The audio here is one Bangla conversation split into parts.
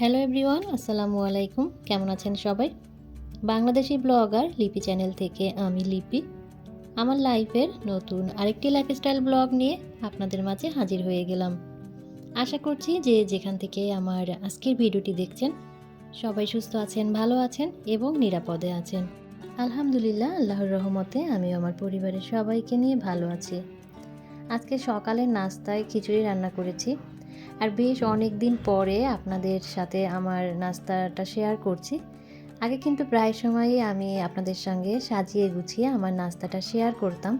হ্যালো এভরিওয়ান, আসসালামু আলাইকুম। কেমন আছেন সবাই? বাংলাদেশি ব্লগার লিপি চ্যানেল থেকে আমি লিপি। আমার লাইফের নতুন আরেকটি লাইফস্টাইল ব্লগ নিয়ে আপনাদের মাঝে হাজির হয়ে গেলাম। আশা করছি যে যেখান থেকে আমার আজকের ভিডিওটি দেখছেন, সবাই সুস্থ আছেন, ভালো আছেন এবং নিরাপদে আছেন। আলহামদুলিল্লাহ, আল্লাহর রহমতে আমি আমার পরিবারের সবাইকে নিয়ে ভালো আছি। আজকে সকালের নাস্তায় খিচুড়ি রান্না করেছি। আর বেশ অনেক দিন পরে আপনাদের সাথে আমার নাস্তাটা শেয়ার করছি। আগে কিন্তু প্রায় সময়ই আমি আপনাদের সঙ্গে সাজিয়ে গুছিয়ে আমার নাস্তাটা শেয়ার করতাম।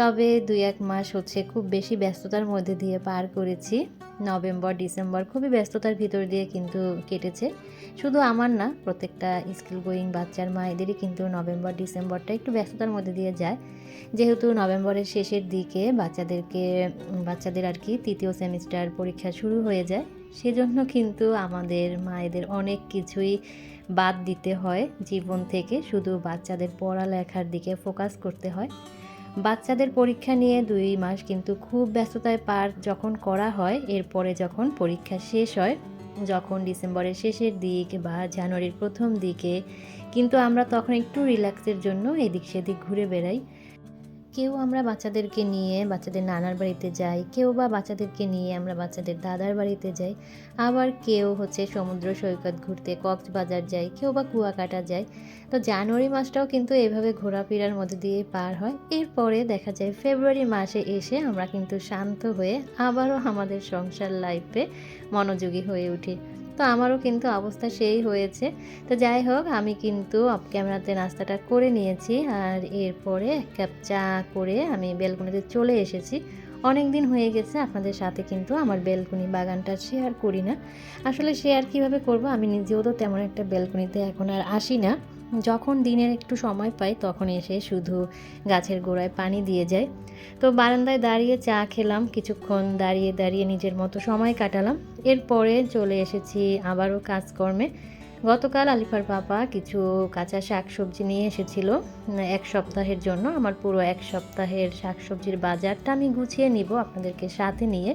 তবে দুই এক মাস হচ্ছে খুব বেশি ব্যস্ততার মধ্যে দিয়ে পার করেছি। নভেম্বর, ডিসেম্বর খুবই ব্যস্ততার ভিতর দিয়ে কিন্তু কেটেছে। শুধু আমার না, প্রত্যেকটা স্কুল গোয়িং বাচ্চার মায়েদেরই কিন্তু নভেম্বর, ডিসেম্বরটা একটু ব্যস্ততার মধ্যে দিয়ে যায়। যেহেতু নভেম্বরের শেষের দিকে বাচ্চাদেরকে বাচ্চাদের আর কি তৃতীয় সেমিস্টার পরীক্ষা শুরু হয়ে যায়, সেজন্য কিন্তু আমাদের মায়েদের অনেক কিছুই বাদ দিতে হয় জীবন থেকে। শুধু বাচ্চাদের পড়ালেখার দিকে ফোকাস করতে হয়। বাচ্চাদের পরীক্ষা নিয়ে দুই মাস কিন্তু খুব ব্যস্ততায় পার যখন করা হয়, এরপরে যখন পরীক্ষা শেষ হয়, যখন ডিসেম্বরের শেষের দিক বা জানুয়ারির প্রথম দিকে, কিন্তু আমরা তখন একটু রিল্যাক্সের জন্য এদিক সেদিক ঘুরে বেড়াই। কেউ আমরা বাচ্চাদেরকে নিয়ে বাচ্চাদের নানার বাড়িতে যাই, কেউ বা বাচ্চাদেরকে নিয়ে আমরা বাচ্চাদের দাদার বাড়িতে যাই, আবার কেউ হচ্ছে সমুদ্র সৈকত ঘুরতে, কক্সবাজার যায় কেউ বা কুয়াকাটা যায় তো জানুয়ারি মাসটাও কিন্তু এভাবে ঘোরাফেরার মধ্যে দিয়ে পার হয়। এরপরে দেখা যায় ফেব্রুয়ারি মাসে এসে আমরা কিন্তু শান্ত হয়ে আবারও আমাদের সংসার লাইফে মনোযোগী হয়ে উঠি। তো আমারও কিন্তু অবস্থা সেই হয়েছে। তো যাই হোক, আমি কিন্তু অফ ক্যামেরাতে নাস্তাটা করে নিয়েছি আর এরপরে এক চা করে আমি বেলকনিতে চলে এসেছি। অনেক দিন হয়ে গেছে, আপনাদের সাথে কিন্তু আমার বেলকনি বাগানটা শেয়ার করি না। আসলে শেয়ার কীভাবে করব? আমি নিজেও তো তেমন একটা বেলকনিতে এখন আর আসি না। যখন দিনের একটু সময় পাই, তখন এসে শুধু গাছের গোড়ায় পানি দিয়ে যায়। তো বারান্দায় দাঁড়িয়ে চা খেলাম, কিছুক্ষণ দাঁড়িয়ে দাঁড়িয়ে নিজের মতো সময় কাটালাম। এরপরে চলে এসেছি আবারও কাজকর্মে। গতকাল আলিফার পাপা কিছু কাঁচা শাক সবজি নিয়ে এসেছিল, এক সপ্তাহের জন্য। আমার পুরো এক সপ্তাহের শাক সবজির বাজারটা আমি গুছিয়ে নিব আপনাদেরকে সাথে নিয়ে।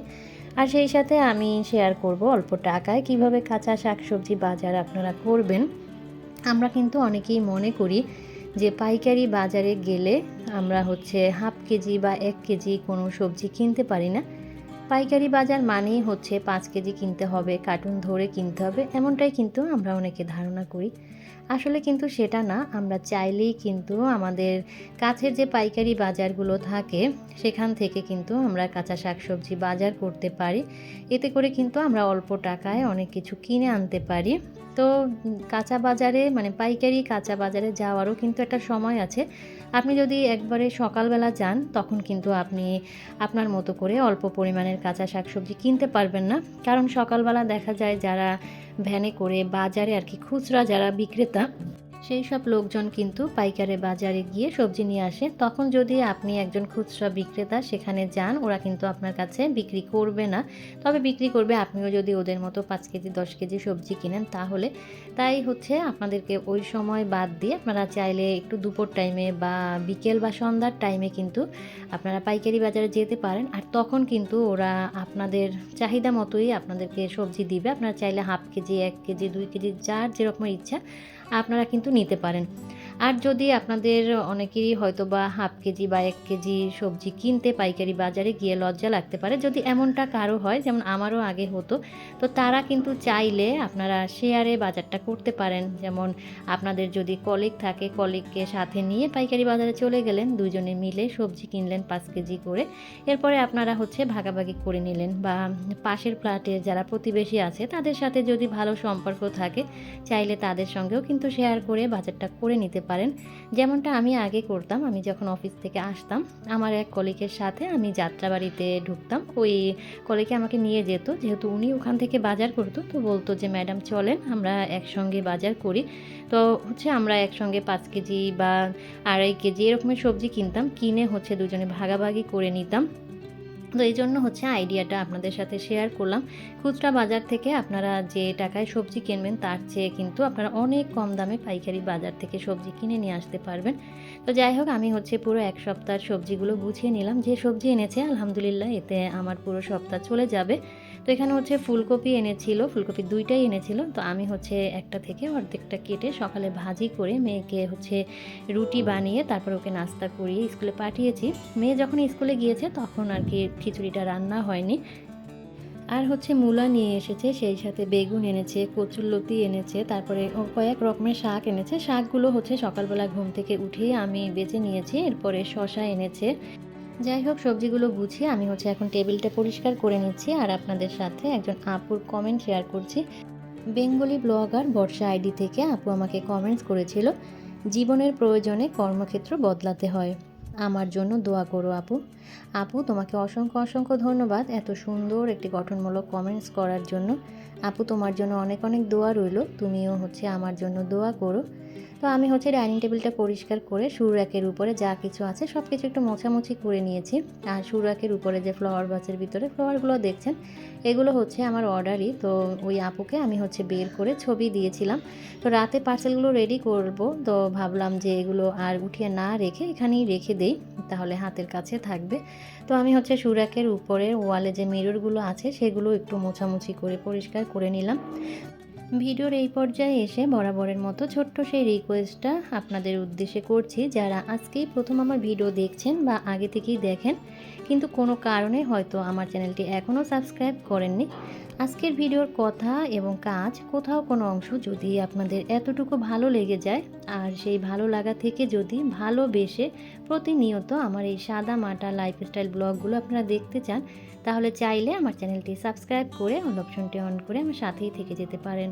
আর সেই সাথে আমি শেয়ার করব অল্প টাকায় কীভাবে কাঁচা শাক সবজি বাজার আপনারা করবেন। আমরা কিন্তু অনেকেই মনে করি যে পাইকারি বাজারে গেলে আমরা হচ্ছে হাফ কেজি বা এক কেজি কোনো সবজি কিনতে পারি না। পাইকারি বাজার মানেই হচ্ছে পাঁচ কেজি কিনতে হবে, কার্টুন ধরে কিনতে হবে, এমনটাই কিন্তু আমরা অনেকে ধারণা করি। আসলে কিন্তু সেটা না, আমরা চাইলেই কিন্তু আমাদের কাছের যে পাইকারি বাজারগুলো থাকে, সেখান থেকে কিন্তু আমরা কাঁচা শাকসবজি বাজার করতে পারি। এতে করে কিন্তু আমরা অল্প টাকায় অনেক কিছু কিনে আনতে পারি। তো কাঁচা বাজারে মানে পাইকারি কাঁচা বাজারে যাওয়ারও কিন্তু একটা সময় আছে। আপনি যদি একবারে সকালবেলা যান, তখন কিন্তু আপনি আপনার মতো করে অল্প পরিমাণের কাঁচা শাকসবজি কিনতে পারবেন না। কারণ সকালবেলা দেখা যায় যারা ভ্যানে করে বাজারে আর কি খুচরা যারা বিক্রেতা সেই সব লোকজন কিন্তু পাইকারে বাজারে গিয়ে সবজি নিয়ে আসে। তখন যদি আপনি একজন খুচরা বিক্রেতা, সেখানে যান, ওরা কিন্তু আপনার কাছে বিক্রি করবে না। তবে বিক্রি করবে, আপনিও যদি ওদের মতো পাঁচ কেজি, দশ কেজি সবজি কিনেন, তাহলে তাই হচ্ছে আপনাদেরকে ওই সময় বাদ দিয়ে আপনারা চাইলে একটু দুপুর টাইমে বা বিকেল বা সন্ধ্যার টাইমে কিন্তু আপনারা পাইকারি বাজারে যেতে পারেন। আর তখন কিন্তু ওরা আপনাদের চাহিদা মতোই আপনাদেরকে সবজি দিবে। আপনারা চাইলে হাফ কেজি, এক কেজি, দুই কেজি, যার যেরকম ইচ্ছা আপনারা কিন্তু নিতে পারেন। আর যদি আপনাদের অনেকেরই হয়তো বা হাফ কেজি বা এক কেজি সবজি কিনতে পাইকারি বাজারে গিয়ে লজ্জা লাগতে পারে, যদি এমনটা কারও হয়, যেমন আমারও আগে হতো, তো তারা কিন্তু চাইলে আপনারা শেয়ারে বাজারটা করতে পারেন। যেমন আপনাদের যদি কলিগ থাকে কলিগকে সাথে নিয়ে পাইকারি বাজারে চলে গেলেন দুজনে মিলে সবজি কিনলেন পাঁচ কেজি করে, এরপরে আপনারা হচ্ছে ভাগাভাগি করে নিলেন বা পাশের ফ্ল্যাটে যারা প্রতিবেশী আছে, তাদের সাথে যদি ভালো সম্পর্ক থাকে, চাইলে তাদের সঙ্গেও কিন্তু শেয়ার করে বাজারটা করে নিতে পারেন যেমনটা আমি আগে করতাম, আমি যখন অফিস থেকে আসতাম, আমার এক কলিকের সাথে আমি যাত্রাবাড়িতে ঢুকতাম। ওই কলিকে আমাকে নিয়ে যেত, যেহেতু উনি ওখান থেকে বাজার করতো, তো বলতো যে, ম্যাডাম, চলেন, আমরা একসঙ্গে বাজার করি। তো হচ্ছে আমরা একসঙ্গে পাঁচ কেজি বা আড়াই কেজি এরকমের সবজি কিনতাম। কিনে হচ্ছে দুজনে ভাগাভাগি করে নিতাম। তো এই জন্য হচ্ছে আইডিয়াটা আপনাদের সাথে শেয়ার করলাম। খুচরা বাজার থেকে আপনারা যে টাকায় সবজি কিনবেন, তার চেয়ে কিন্তু আপনারা অনেক কম দামে পাইকারি বাজার থেকে সবজি কিনে নিয়ে আসতে পারবেন। তো যাই হোক, আমি হচ্ছে পুরো এক সপ্তাহ সবজিগুলো গুছিয়ে নিলাম। যে সবজি এনেছে, আলহামদুলিল্লাহ, এতে আমার পুরো সপ্তাহ চলে যাবে। তো এখানে হচ্ছে ফুলকপি এনেছিল, ফুলকপি দুইটাই এনেছিল। তো আমি হচ্ছে একটা থেকে অর্ধেকটা কেটে সকালে ভাজি করে মেয়েকে হচ্ছে রুটি বানিয়ে তারপর ওকে নাস্তা করিয়ে স্কুলে পাঠিয়েছি। মেয়ে যখন স্কুলে গিয়েছে তখন আর কি খিচুড়িটা রান্না হয়নি। আর হচ্ছে মূলা নিয়ে এসেছে, সেই সাথে বেগুন এনেছে, কচুরলতি এনেছে, তারপরে কয়েক রকমের শাক এনেছে। শাকগুলো হচ্ছে সকালবেলা ঘুম থেকে উঠেই আমি বেছে নিয়েছি, এরপরে শশা এনেছে। যাই হোক সবজিগুলো গুছিয়ে আমি হচ্ছে এখন টেবিলটা পরিষ্কার করে নিচ্ছি আর আপনাদের সাথে একজন আপুর কমেন্ট শেয়ার করছি। বেঙ্গলি ব্লগার বর্ষা আইডি থেকে আপু আমাকে কমেন্টস করেছিল, জীবনের প্রয়োজনে কর্মক্ষেত্র বদলাতে হয়। আমার জন্য দোয়া করো আপু। আপু, তোমাকে অসংখ্য অসংখ্য ধন্যবাদ এত সুন্দর একটি গঠনমূলক কমেন্টস করার জন্য। আপু, তোমার জন্য অনেক অনেক দোয়া রইল। তুমিও হচ্ছে আমার জন্য দোয়া করো। তো আমি হচ্ছে ডাইনিং টেবিলটা পরিষ্কার করে সুরাকের উপরে যা কিছু আছে সব কিছু একটু মোছামুছি করে নিয়েছি। আর সুরাকের উপরে যে ফ্লাওয়ার বাসের ভিতরে ফ্লাওয়ারগুলো দেখছেন, এগুলো হচ্ছে আমার অর্ডারই তো ওই আপুকে আমি হচ্ছে বের করে ছবি দিয়েছিলাম। তো রাতে পার্সেলগুলো রেডি করব। তো ভাবলাম যে এগুলো আর উঠিয়ে না রেখে এখানেই রেখে দেই, তাহলে হাতের কাছে থাকবে। তো আমি হচ্ছে সুরাকের উপরে ওয়ালে যে মিররগুলো আছে সেগুলো একটু মোছামুছি করে পরিষ্কার করে নিলাম। ভিডিওর এই পর্যায়ে এসে বরাবরের মতো ছোট্ট সেই রিকোয়েস্টটা আপনাদের উদ্দেশ্যে করছি। যারা আজকেই প্রথম আমার ভিডিও দেখছেন বা আগে থেকেই দেখেন, কিন্তু কোনো কারণে হয়তো আমার চ্যানেলটি এখনও সাবস্ক্রাইব করেননি আজকের ভিডিওর কথা এবং কাজ, কোথাও কোনো অংশ যদি আপনাদের এতটুকু ভালো লেগে যায়, আর সেই ভালো লাগা থেকে যদি ভালোবেসে প্রতিনিয়ত আমার এই সাদা মাটা লাইফস্টাইল ব্লগগুলো আপনারা দেখতে চান, তাহলে চাইলে আমার চ্যানেলটি সাবস্ক্রাইব করে অল অপশনটি অন করে আমার সাথেই থেকে যেতে পারেন।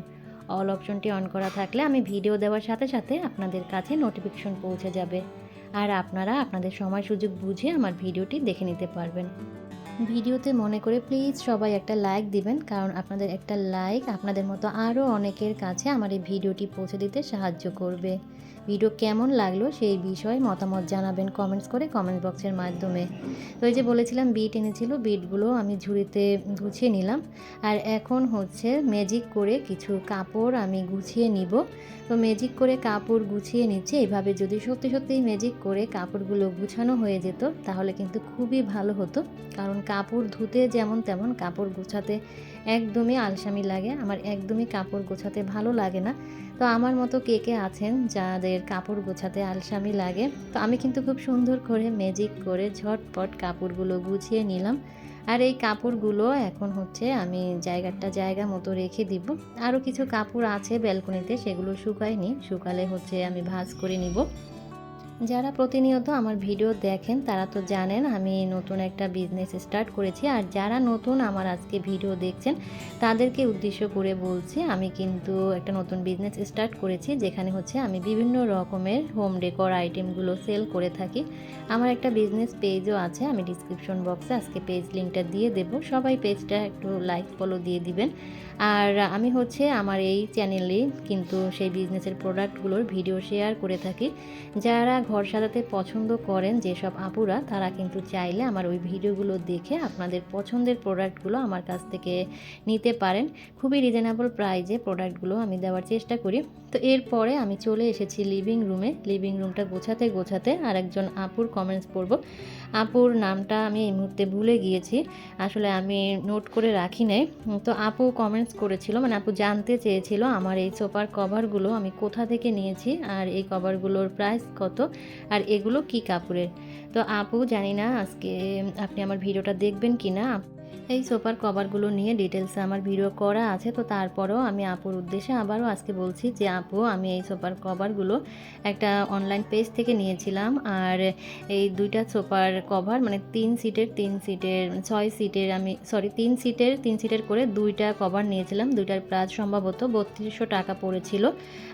অল অপশনটি অন করা থাকলে আমি ভিডিও দেওয়ার সাথে সাথে আপনাদের কাছে নোটিফিকেশন পৌঁছে যাবে। আর আপনারা আপনাদের সময় সুযোগ বুঝে আমার ভিডিওটি দেখে নিতে পারবেন। ভিডিওতে মনে করে প্লিজ সবাই একটা লাইক দিবেন, কারণ আপনাদের একটা লাইক আপনাদের মতো আরও অনেকের কাছে আমার এই ভিডিওটি পৌঁছে দিতে সাহায্য করবে। ভিডিও কেমন লাগল সেই বিষয়ে মতামত জানাবেন কমেন্টস করে কমেন্ট বক্সের মাধ্যমে। তো এই যে বলেছিলাম বিট এনেছিল বিটগুলো আমি ঝুড়িতে গুছিয়ে নিলাম। আর এখন হচ্ছে ম্যাজিক করে কিছু কাপড় আমি গুছিয়ে নিব। তো ম্যাজিক করে কাপড় গুছিয়ে নিচ্ছে। এইভাবে যদি সত্যি সত্যিই ম্যাজিক করে কাপড়গুলো গুছানো হয়ে যেত, তাহলে কিন্তু খুবই ভালো হতো। কারণ কাপড় ধুতে যেমন তেমন কাপড় গোছাতে একদমই আলসামি লাগে। আমার একদমই কাপড় গোছাতে ভালো লাগে না। তো আমার মতো কে কে আছেন যাদের কাপড় গোছাতে আলসামি লাগে? তো আমি কিন্তু খুব সুন্দর করে ম্যাজিক করে ঝটপট কাপড়গুলো গুছিয়ে নিলাম। আর এই কাপড়গুলো এখন হচ্ছে আমি জায়গাটা জায়গা মতো রেখে দিব। আরও কিছু কাপড় আছে ব্যালকনিতে, সেগুলো শুকায়নি। শুকালে হচ্ছে আমি ভাজ করে নিব। যারা প্রতিনিয়ত আমার ভিডিও দেখেন, তারা তো জানেন আমি নতুন একটা বিজনেস স্টার্ট করেছি। আর যারা নতুন আমার আজকে ভিডিও দেখছেন, তাদেরকে উদ্দেশ্য করে বলছি, আমি কিন্তু একটা নতুন বিজনেস স্টার্ট করেছি, যেখানে হচ্ছে আমি বিভিন্ন রকমের হোম ডেকোর আইটেমগুলো সেল করে থাকি। আমার একটা বিজনেস পেজও আছে, আমি ডিসক্রিপশন বক্সে আজকে পেজ লিঙ্কটা দিয়ে দেব। সবাই পেজটা একটু লাইক ফলো দিয়ে দিবেন। আর আমি হচ্ছে আমার এই চ্যানেলে কিন্তু সেই বিজনেসের প্রোডাক্টগুলোর ভিডিও শেয়ার করে থাকি। যারা ঘর সাজাতে পছন্দ করেন যেসব আপুরা, তারা কিন্তু চাইলে আমার ওই ভিডিওগুলো দেখে আপনাদের পছন্দের প্রোডাক্টগুলো আমার কাছ থেকে নিতে পারেন। খুবই রিজনেবল প্রাইজে প্রোডাক্টগুলো আমি দেওয়ার চেষ্টা করি। তো এরপরে আমি চলে এসেছি লিভিং রুমে লিভিং রুমটা গোছাতে গোছাতে আর একজন আপুর কমেন্টস পড়ব। আপুর নামটা আমি এই মুহূর্তে ভুলে গিয়েছি। আসলে আমি নোট করে রাখি নাই। তো আপু কমেন্টস করেছিল মানে আপু জানতে চেয়েছিল আমার এই সোফার কভারগুলো আমি কোথা থেকে নিয়েছি আর এই কভারগুলোর প্রাইস কত। আর এগুলো কি কাপড়ের? তো আপু জানি না আজকে আপনি আমার ভিডিওটা দেখবেন কি না এই সোফার কভারগুলো নিয়ে ডিটেলসে আমার ভিডিও করা আছে, তো তারপরেও আমি আপুর উদ্দেশ্যে আবারও আজকে বলছি যে, আপু, আমি এই সোফার কভারগুলো একটা অনলাইন পেজ থেকে নিয়েছিলাম। আর এই দুইটা সোফার কভার মানে তিন সিটের তিন সিটের ছয় সিটের আমি সরি তিন সিটের তিন সিটের করে দুইটা কভার নিয়েছিলাম। দুইটার প্রাইস সম্ভবত বত্রিশশো টাকা পড়েছিল।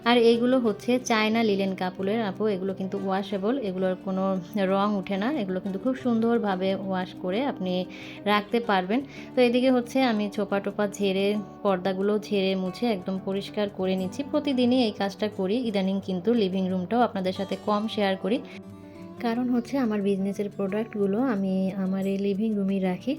আর এইগুলো হচ্ছে চায়না লিলেন কাপড়ের, আপু, এগুলো কিন্তু ওয়াশেবল এগুলোর কোনো রং উঠে না। এগুলো কিন্তু খুব সুন্দরভাবে ওয়াশ করে আপনি রাখতে পারবেন। তো এদিকে হচ্ছে আমি ছোপা টোপা ঝেড়ে, পর্দাগুলো ঝেড়ে মুছে একদম পরিষ্কার করে নিচ্ছি। প্রতিদিনই এই কাজটা করি। ইদানিং কিন্তু লিভিং রুমটাও আপনাদের সাথে কম শেয়ার করি। কারণ হচ্ছে আমার বিজনেসের প্রোডাক্টগুলো আমি আমার এই লিভিং রুমে রাখি।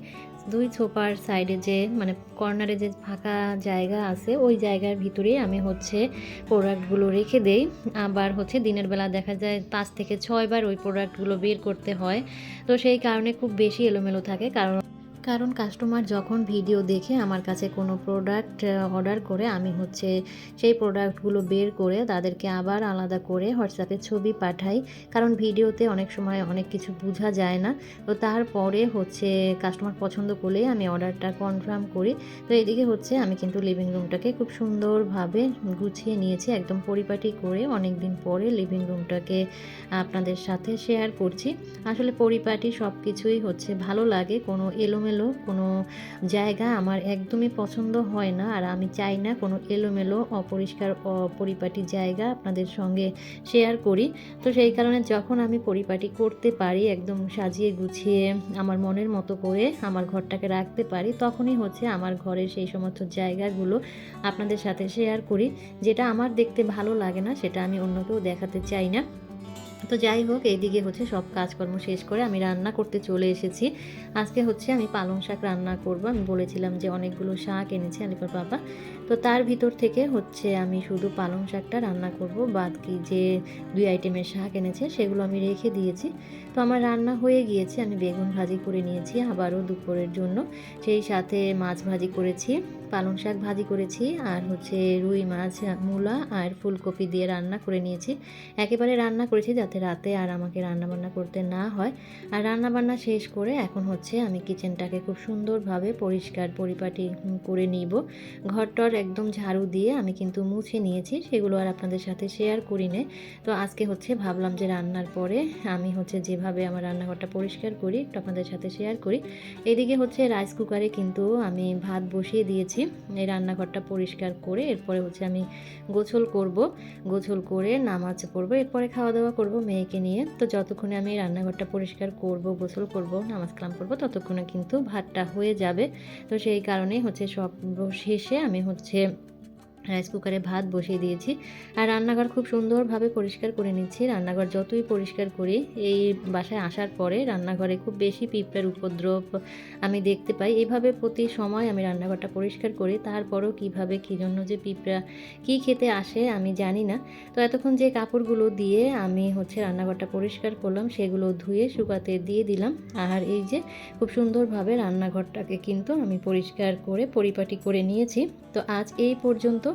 দুই ছোপার সাইডে যে মানে কর্নারে যে ফাঁকা জায়গা আছে, ওই জায়গার ভিতরেই আমি হচ্ছে প্রোডাক্টগুলো রেখে দেই। আবার হচ্ছে দিনের বেলা দেখা যায় পাঁচ থেকে ছয়বার ওই প্রোডাক্টগুলো বের করতে হয়। তো সেই কারণে খুব বেশি এলোমেলো থাকে। কারণ কারণ কাস্টমার যখন ভিডিও দেখে আমার কাছে কোনো প্রোডাক্ট অর্ডার করে, আমি হচ্ছে সেই প্রোডাক্টগুলো বের করে তাদেরকে আবার আলাদা করে হোয়াটসঅ্যাপে ছবি পাঠাই। কারণ ভিডিওতে অনেক সময় অনেক কিছু বোঝা যায় না। তো তারপরে হচ্ছে কাস্টমার পছন্দ করলেই আমি অর্ডারটা কনফার্ম করি। তো এদিকে হচ্ছে আমি কিন্তু লিভিং রুমটাকে খুব সুন্দরভাবে গুছিয়ে নিয়েছি, একদম পরিপাটি করে অনেক দিন পরে লিভিং রুমটাকে আপনাদের সাথে শেয়ার করছি। আসলে পরিপাটি সব কিছুই হচ্ছে ভালো লাগে, কোনো এলোমেলো কোনো জায়গা আমার একদমই পছন্দ হয় না। আর আমি চাই না কোনো এলোমেলো, অপরিষ্কার, অপরিপাটি জায়গা আপনাদের সঙ্গে শেয়ার করি। তো সেই কারণে যখন আমি পরিপাটি করতে পারি, একদম সাজিয়ে গুছিয়ে আমার মনের মতো করে আমার ঘরটাকে রাখতে পারি, তখনই হচ্ছে আমার ঘরের সেই সমস্ত জায়গাগুলো আপনাদের সাথে শেয়ার করি। যেটা আমার দেখতে ভালো লাগে না, সেটা আমি অন্যকেও দেখাতে চাই না। তো যাই হোক, এইদিকে হচ্ছে সব কাজকর্ম শেষ করে আমি রান্না করতে চলে এসেছি। আজকে হচ্ছে আমি পালং শাক রান্না করব। আমি বলেছিলাম যে অনেকগুলো শাক এনেছে আলিপার বাবা। তো তার ভিতর থেকে হচ্ছে আমি শুধু পালং শাকটা রান্না করব। বাদ কি যে দুই আইটেমের শাক এনেছে সেগুলো আমি রেখে দিয়েছি। তো আমার রান্না হয়ে গিয়েছে। আমি বেগুন ভাজি করে নিয়েছি আবারও দুপুরের জন্য। সেই সাথে মাছ ভাজি করেছি। পালং শাক ভাজি করেছি আর হচ্ছে রুই মাছ, মূলা আর ফুলকপি দিয়ে রান্না করে নিয়েছি। একেবারে রান্না করেছি যাতে রাতে আর আমাকে রান্না বান্না করতে না হয়। আর রান্না বান্না শেষ করে এখন হচ্ছে আমি কিচেনটাকে খুব সুন্দরভাবে পরিষ্কার পরিপাটি করে নিব। ঘরটর একদম ঝাড়ু দিয়ে আমি কিন্তু মুছে নিয়েছি, সেগুলো আর আপনাদের সাথে শেয়ার করি নে তো আজকে হচ্ছে ভাবলাম যে রান্নার পরে আমি হচ্ছে যেভাবে আমার রান্নাঘরটা পরিষ্কার করি, একটু আপনাদের সাথে শেয়ার করি। এদিকে হচ্ছে রাইস কুকারে কিন্তু আমি ভাত বসিয়ে দিয়েছি। এই রান্নাঘরটা পরিষ্কার করে এরপরে হচ্ছে আমি গোছল করব। গোছল করে নামাজ পড়ব। এরপরে খাওয়া দাওয়া করব মেয়েকে নিয়ে। তো যতক্ষণে আমি রান্নাঘরটা পরিষ্কার করব, গোছল করব, নামাজ কালাম করব ততক্ষণে কিন্তু ভাতটা হয়ে যাবে। তো সেই কারণেই হচ্ছে সব শেষে আমি হচ্ছে রাইস কুকারে ভাত বসিয়ে দিয়েছি। আর রান্নাঘর খুব সুন্দরভাবে পরিষ্কার করে নিচ্ছি। রান্নাঘর যতই পরিষ্কার করি, এই বাসায় আসার পরে রান্নাঘরে খুব বেশি পিঁপড়ার উপদ্রব আমি দেখতে পাই। এভাবে প্রতি সময় আমি রান্নাঘরটা পরিষ্কার করি। তারপরও কীভাবে, কী জন্য যে পিঁপড়া কী খেতে আসে আমি জানি না। তো এতক্ষণ যে কাপড়গুলো দিয়ে আমি হচ্ছে রান্নাঘরটা পরিষ্কার করলাম, সেগুলো ধুয়ে শুকাতে দিয়ে দিলাম। আর এই যে খুব সুন্দরভাবে রান্নাঘরটাকে কিন্তু আমি পরিষ্কার করে, পরিপাটি করে নিয়েছি। তো আজ এই পর্যন্ত।